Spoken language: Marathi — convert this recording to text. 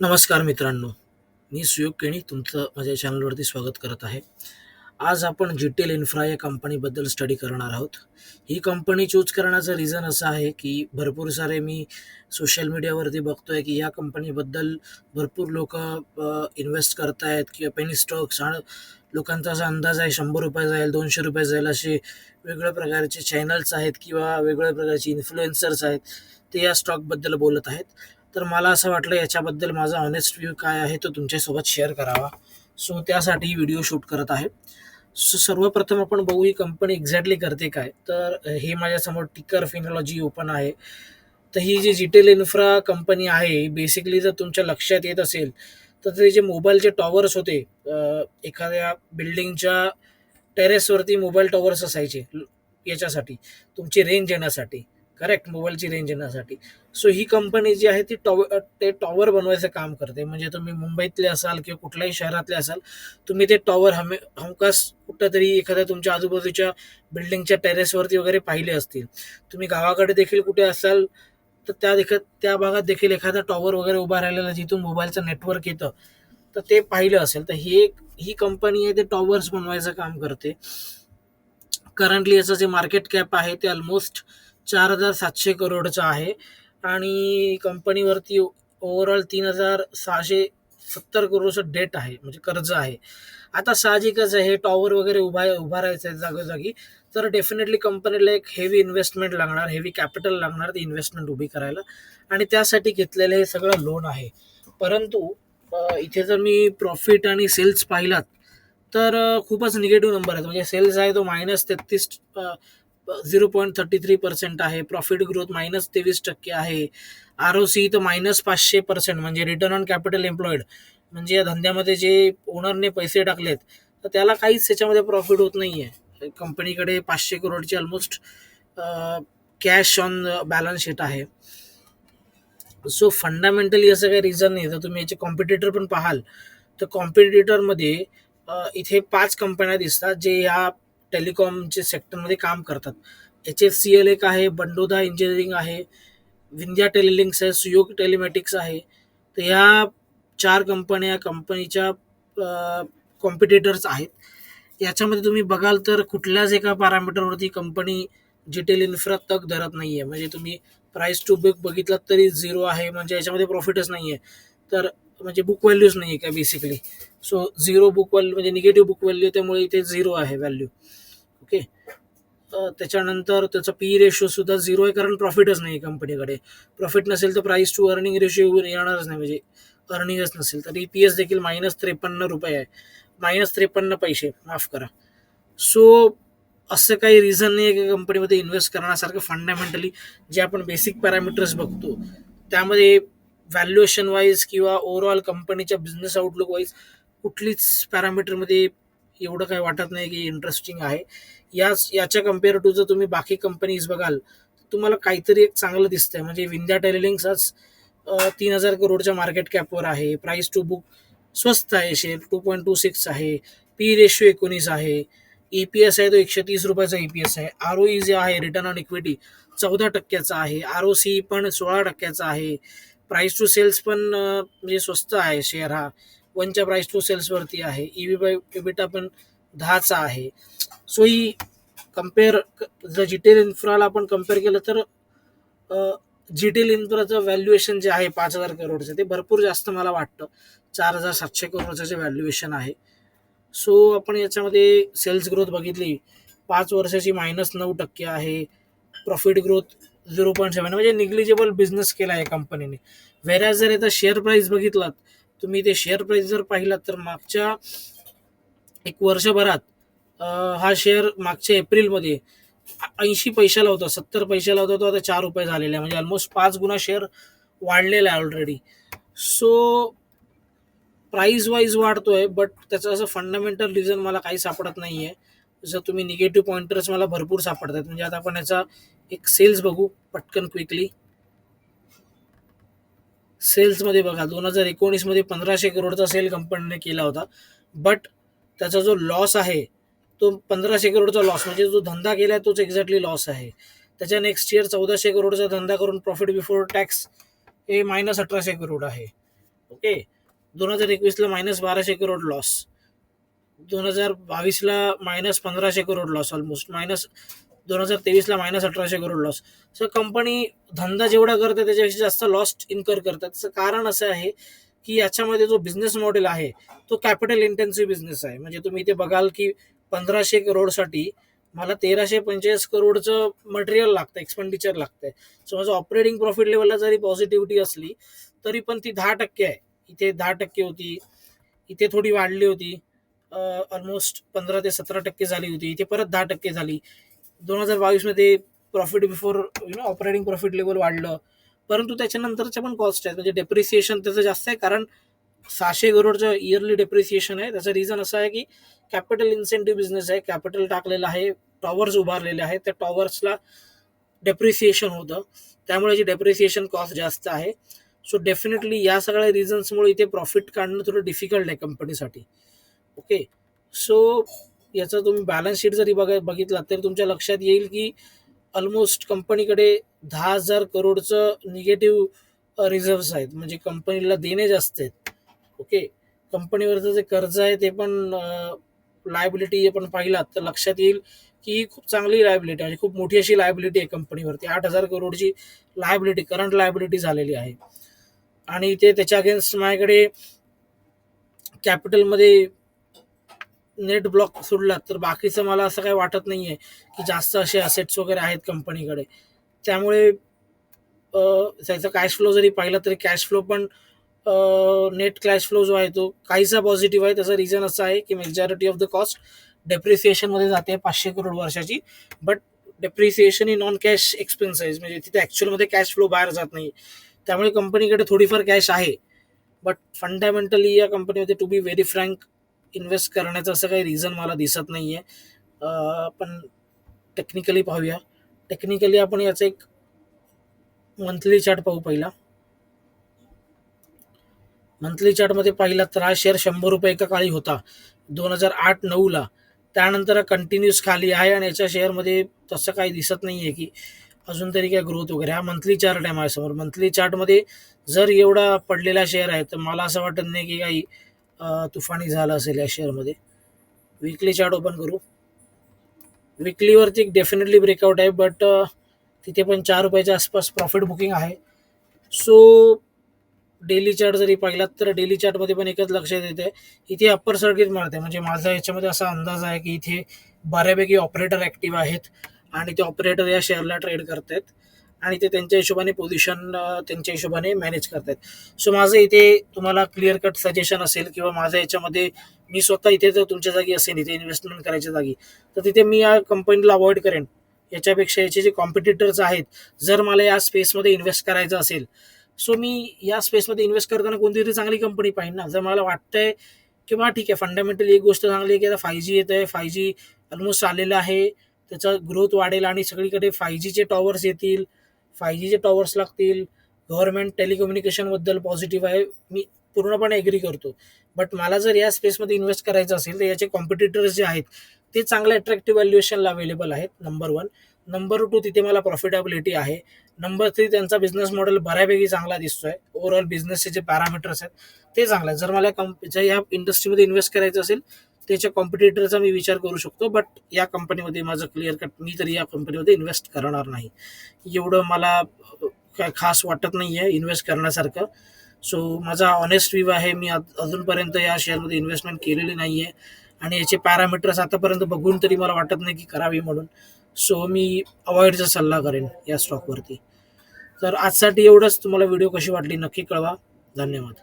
नमस्कार मित्रांनो. मी सुयोग केणी तुमचं माझ्या चॅनलवरती स्वागत करत आहे. आज आपण जिटेल इन्फ्रा या कंपनीबद्दल स्टडी करणार आहोत. ही कंपनी चूज करण्याचं रिझन असं आहे की भरपूर सारे मी सोशल मीडियावरती बघतो आहे की या कंपनीबद्दल भरपूर लोक इन्व्हेस्ट करत आहेत किंवा पेनी स्टॉक्स आणि लोकांचा असा अंदाज आहे शंभर रुपये जाईल दोनशे रुपये जाईल असे वेगळ्या प्रकारचे चॅनल्स आहेत किंवा वेगळ्या प्रकारचे इन्फ्लुएन्सर्स आहेत ते या स्टॉकबद्दल बोलत आहेत. तर मला असं वाटलं याच्याबद्दल माझा ऑनेस्ट व्ह्यू काय आहे तो तुमच्यासोबत शेअर करावा. सो त्यासाठी व्हिडिओ शूट करत आहे. सो सर्वप्रथम आपण बघू ही कंपनी एक्झॅक्टली करते काय. तर हे माझ्यासमोर टिकर फिनॉलॉजी ओपन आहे. तर ही जी जिटेल इन्फ्रा कंपनी आहे बेसिकली जर तुमच्या लक्षात येत असेल तर ते जे मोबाईलचे टॉवर्स होते एखाद्या बिल्डिंगच्या टेरेसवरती मोबाईल टॉवर्स असायचे याच्यासाठी तुमची रेंज येण्यासाठी. करेक्ट मोबाईलची रेंज येण्यासाठी. सो ही कंपनी जी आहे ती टॉवर ते टॉवर बनवायचं काम करते. म्हणजे तुम्ही मुंबईतले असाल किंवा कुठल्याही शहरातले असाल तुम्ही ते टॉवर हमे हमखास कुठंतरी एखाद्या तुमच्या आजूबाजूच्या बिल्डिंगच्या टेरेसवरती वगैरे पाहिले असतील. तुम्ही गावाकडे देखील कुठे असाल तर त्या देखत त्या भागात देखील एखादा टॉवर वगैरे उभा राहिलेला जिथून मोबाईलचं नेटवर्क येतं तर ते पाहिलं असेल तर ही एक ही कंपनी आहे ते टॉवर्स बनवायचं काम करते. करंटली याचं जे मार्केट कॅप आहे ते ऑलमोस्ट चार हजार सातशे करोडचं आहे. आणि कंपनीवरती ओव्हरऑल तीन हजार सहाशे सत्तर करोडचं डेट आहे म्हणजे कर्ज आहे. आता साहजिकच आहे हे टॉवर वगैरे उभा उभारायचं आहे जागोजागी. तर डेफिनेटली कंपनीला एक हेवी इन्व्हेस्टमेंट लागणार हेवी कॅपिटल लागणार ती इन्व्हेस्टमेंट उभी करायला. आणि त्यासाठी घेतलेलं हे सगळं लोन आहे. परंतु इथे जर मी प्रॉफिट आणि सेल्स पाहिलात तर खूपच निगेटिव्ह नंबर आहेत. म्हणजे सेल्स आहे तो मायनस तेहतीस zero point thirty three percent आहे. प्रॉफिट ग्रोथ मायनस तेवीस टक्के आहे. आर ओ सी तर मायनस पाचशे पर्सेंट म्हणजे रिटर्न ऑन कॅपिटल एम्प्लॉईड म्हणजे या धंद्यामध्ये जे ओनरने पैसे टाकलेत तर त्याला काहीच त्याच्यामध्ये प्रॉफिट होत नाही आहे कंपनीकडे पाचशे करोडची almost cash on balance sheet आहे. सो फंडामेंटली असं काही रिझन नाही. तर तुम्ही याचे कॉम्पिटिटर पण पाहाल तर कॉम्पिटिटरमध्ये इथे पाच कंपन्या दिसतात जे या टेलिकॉमचे सेक्टरमध्ये काम करतात. एच एफ सी एल एक आहे बंडोदा इंजिनिअरिंग आहे विंध्या टेलिलिंक्स आहे सुयोग टेलिमॅटिक्स आहे. तर ह्या चार कंपन्या कंपनीच्या कॉम्पिटिटर्स आहेत. याच्यामध्ये तुम्ही बघाल तर कुठल्याच एका पॅरामीटरवरती कंपनी जिटेल इन्फ्रा तक धरत नाही आहे म्हणजे तुम्ही प्राईस टू बुक बघितलात तरी झिरो आहे. म्हणजे याच्यामध्ये प्रॉफिटच नाही आहे तर म्हणजे बुक व्हॅल्यूच नाही आहे काय basically so zero book value म्हणजे निगेटिव्ह बुक व्हॅल्यू त्यामुळे इथे झिरो आहे व्हॅल्यू ओके त्याच्यानंतर त्याचा पी रेशो सुद्धा झिरो आहे कारण प्रॉफिटच नाही कंपनीकडे प्रॉफिट नसेल तर प्राईस टू अर्निंग रेशो येणारच नाही म्हणजे अर्निंगच नसेल. तर ई पी एस देखील मायनस त्रेपन्न रुपये आहे. मायनस त्रेपन्न पैसे माफ करा. सो असं काही रिझन नाही आहे की कंपनीमध्ये इन्व्हेस्ट करण्यासारखं फंडामेंटली जे आपण बेसिक पॅरामीटर्स बघतो. त्यामध्ये व्हॅल्युएशन वाईज किंवा ओव्हरऑल कंपनीच्या बिझनेस आउटलुक वाईज कुठलीच पॅरामीटरमध्ये एवढं काही वाटत नाही की इंटरेस्टिंग आहे. याच याच्या कंपेअर टू जर तुम्ही बाकी कंपनीज बघाल तुम्हाला काहीतरी एक चांगलं दिसतंय. म्हणजे विंध्या टेलिलिंक्स आज तीन हजार करोडच्या मार्केट कॅपवर आहे. प्राईस टू बुक स्वस्त आहे share two point two six आहे. पी रेशो एकोणीस आहे. ई पी एस आहे तो एकशे तीस रुपयाचा ई पी एस आहे. आर ओ ई जे आहे रिटर्न ऑन इक्विटी चौदा टक्क्याचा आहे. आर ओ सी पण सोळा टक्क्याचा आहे. प्राईस टू सेल्स पण म्हणजे स्वस्त आहे शेअर हा. वनच्या प्राईस टू सेल्सवरती आहे. ई व्ही बाय इबिटा पण दहाचा आहे. सो ही कंपेअर जर जिटेल इन्फ्राला आपण कंपेअर केलं तर जिटेल इन्फ्राचं व्हॅल्युएशन जे आहे पाच हजार करोडचं ते भरपूर जास्त मला वाटतं. चार हजार सातशे करोडचं जे व्हॅल्युएशन आहे. सो आपण याच्यामध्ये सेल्स ग्रोथ बघितली. पाच वर्षाची मायनस नऊ टक्के आहे. Profit growth zero point seven म्हणजे निग्लिजेबल बिझनेस केला आहे कंपनीने. व्हेरॅज जर याचा शेअर प्राईस बघितलात तुम्ही ते शेअर प्राईस जर पाहिलात तर मागच्या एक वर्षभरात हा शेअर मागच्या एप्रिलमध्ये ऐंशी पैशाला होता सत्तर पैशाला होता तो आता चार रुपये झालेला आहे. म्हणजे ऑलमोस्ट पाच गुणा शेअर वाढलेला आहे ऑलरेडी सो प्राईज वाईज वाढतोय बट त्याचं असं फंडामेंटल रिझन मला काही सापडत नाही आहे जर तुम्ही निगेटिव्ह पॉईंटर्स मला भरपूर सापडतात. म्हणजे आता आपण याचा एक सेल्स बघू पटकन क्विकली सेल्समध्ये बघा दोन हजार एकोणीसमध्ये पंधराशे करोडचा सेल कंपनीने केला होता. बट त्याचा जो लॉस आहे तो पंधराशे करोडचा लॉस म्हणजे जो धंदा केला आहे तोच एक्झॅक्टली लॉस आहे. त्याच्या नेक्स्ट इयर चौदाशे करोडचा धंदा करून प्रॉफिट बिफोर टॅक्स हे मायनस अठराशे करोड आहे. ओके दोन हजार एकवीसला मायनस बाराशे करोड लॉस दोन हजार बावीसला मायनस पंधराशे करोड लॉस ऑलमोस्ट मायनस दोन हजार तेवीसला मायनस अठराशे करोड लॉस सो कंपनी धंदा जेवढा करते त्याच्यापेक्षा जास्त लॉस इन्कर करतात. त्याचं कारण असं आहे की याच्यामध्ये जो बिझनेस मॉडेल आहे तो कॅपिटल इंटेन्सिव्ह बिझनेस आहे. म्हणजे तुम्ही इथे बघाल की पंधराशे करोडसाठी मला तेराशे पंचेचाळीस करोडचं मटेरियल लागतं एक्सपेंडिचर लागतंय. सो माझं ऑपरेटिंग प्रॉफिट लेवलला जरी पॉझिटिव्हिटी असली तरी पण ती दहा टक्के आहे. इथे दहा टक्के होती इथे थोडी वाढली होती. ऑलमोस्ट पंधरा ते सतरा टक्के झाली होती. इथे परत दहा टक्के झाली. दोन हजार बावीसमध्ये profit before you know operating profit level वाढलं. परंतु त्याच्यानंतरच्या पण कॉस्ट आहेत. म्हणजे डेप्रिसिएशन त्याचं जास्त आहे. कारण सहाशे करोडचं इयरली डेप्रिसिएशन आहे. त्याचं रिझन असं आहे की कॅपिटल इन्सेंटिव्ह बिझनेस आहे. कॅपिटल टाकलेलं आहे. टॉवर्स उभारलेले आहेत. त्या टॉवर्सला डेप्रिसिएशन होतं. त्यामुळे जी डेप्रिसिएशन कॉस्ट जास्त आहे. सो डेफिनेटली या सगळ्या रिझन्समुळे इथे प्रॉफिट काढणं थोडं डिफिकल्ट आहे कंपनीसाठी ओके? सो याचा तुम्ही बॅलन्स शीट जरी बघा बघितला तर तुमच्या लक्षात येईल की ऑलमोस्ट कंपनीकडे दहा हजार करोडचं निगेटिव्ह रिझर्व्स आहेत. म्हणजे कंपनीला देणे जास्त आहेत. ओके? कंपनीवरचं जे कर्ज आहे ते पण लायबिलिटी आपण पाहिलात तर लक्षात येईल की खूप चांगली लायबिलिटी म्हणजे खूप मोठी अशी लायबिलिटी आहे कंपनीवरती आठ हजार करोडची लायबिलिटी करंट लायबिलिटी झालेली आहे. आणि ते त्याच्या अगेन्स्ट माझ्याकडे कॅपिटलमध्ये नेट ब्लॉक सोडलात तर बाकीचं मला असं काही वाटत नाही आहे की जास्त असे असेट्स वगैरे आहेत कंपनीकडे. त्यामुळे त्याचा कॅश फ्लो जरी पाहिला तरी कॅश फ्लो पण नेट कॅश फ्लो जो आहे तो काहीसा पॉझिटिव्ह आहे. त्याचं रिझन असं आहे की मेजॉरिटी ऑफ द कॉस्ट डेप्रिसिएशनमध्ये जाते पाचशे करोड वर्षाची. बट डेप्रिसिएशन ही नॉन कॅश एक्सपेन्सेस म्हणजे तिथे ॲक्च्युअलमध्ये कॅश फ्लो बाहेर जात नाही त्यामुळे कंपनीकडे थोडीफार कॅश आहे. बट फंडामेंटली या कंपनीमध्ये to be very frank invest करण्याचं असं काही रिझन मला दिसत नाही आहे आपण टेक्निकली पाहूया. टेक्निकली आपण याचं एक मंथली चार्ट पाहू पहिला. मंथली चार्टमध्ये पाहिला तर हा शेअर शंभर रुपये एका काळी होता. दोन हजार आठ नऊला. त्यानंतर कंटिन्यूस खाली आहे आणि याच्या शेअरमध्ये तसं काही दिसत नाही आहे की अजून तरी काय ग्रोथ वगैरे. हा मंथली चार्ट आहे माझ्यासमोर. मंथली चार्टमध्ये जर एवढा पडलेला शेअर आहे तर मला असं वाटत नाही की काही तुफानी झालं असेल या शेअरमध्ये विकली चार्ट ओपन करू. विकलीवरती डेफिनेटली ब्रेकआउट आहे बट तिथे पण चार रुपयाच्या आसपास प्रॉफिट बुकिंग आहे. सो डेली चार्ट जरी पाहिलात तर डेली चार्टमध्ये पण एकच लक्षात येते इथे अप्पर सर्किट मारते म्हणजे माझा याच्यामध्ये असा अंदाज आहे की इथे बऱ्यापैकी ऑपरेटर ॲक्टिव्ह आहेत आणि ते ऑपरेटर या शेअरला ट्रेड करत आहेत आणि ते त्यांच्या हिशोबाने पोझिशन त्यांच्या हिशोबाने मॅनेज करतात सो माझं इथे तुम्हाला क्लिअर कट सजेशन असेल किंवा माझं याच्यामध्ये मी स्वतः इथे जर तुमच्या जागी असेल इथे इन्व्हेस्टमेंट करायच्या जागी तर तिथे मी या कंपनीला अवॉइड करेन. याच्यापेक्षा याचे जे कॉम्पिटिटर्स आहेत जर मला या स्पेसमध्ये इन्व्हेस्ट करायचं असेल सो मी या स्पेसमध्ये इन्व्हेस्ट करताना कोणती तरी चांगली कंपनी पाहिजे ना? जर मला वाटतंय की ठीक आहे फंडामेंटली एक गोष्ट चांगली आहे की आता फाय जी येत आहे फाय जी ऑलमोस्ट आलेलं आहे त्याचा ग्रोथ वाढेल आणि सगळीकडे फाय जीचे टॉवर्स येतील फाय जीचे टॉवर्स लागतील गव्हर्नमेंट टेलिकम्युनिकेशनबद्दल पॉझिटिव्ह आहे मी पूर्णपणे एग्री करतो. बट मला जर या स्पेसमध्ये इन्व्हेस्ट करायचं असेल तर याचे कॉम्पिटिटर्स जे आहेत ते चांगल्या अट्रॅक्टिव्ह व्हॅल्युएशनला अवेलेबल आहेत नंबर वन नंबर टू तिथे मला प्रॉफिटेबिलिटी आहे. नंबर थ्री त्यांचा बिझनेस मॉडेल बऱ्यापैकी चांगला दिसतोय. ओव्हरऑल बिझनेसचे जे पॅरामीटर्स आहेत ते चांगले आहेत. जर मला कंप ज्या या इंडस्ट्रीमध्ये इन्व्हेस्ट करायचं असेल त्याच्या कॉम्पिटिटरचा मी विचार करू शकतो बट या कंपनीमध्ये माझं क्लिअर कट मी तरी या कंपनीमध्ये इन्व्हेस्ट करणार नाही. एवढं मला काय खास वाटत नाही आहे इन्व्हेस्ट करण्यासारखं. सो माझा ऑनेस्ट व्ह्यू आहे मी अजूनपर्यंत या शेअरमध्ये इन्व्हेस्टमेंट केलेली नाही आहे आणि याचे पॅरामीटर्स आतापर्यंत बघून तरी मला वाटत नाही की करावी म्हणून. सो मी अवॉइडचा सल्ला करेन या स्टॉकवरती तर आजसाठी एवढंच. तुम्हाला व्हिडिओ कशी वाटली नक्की कळवा. धन्यवाद.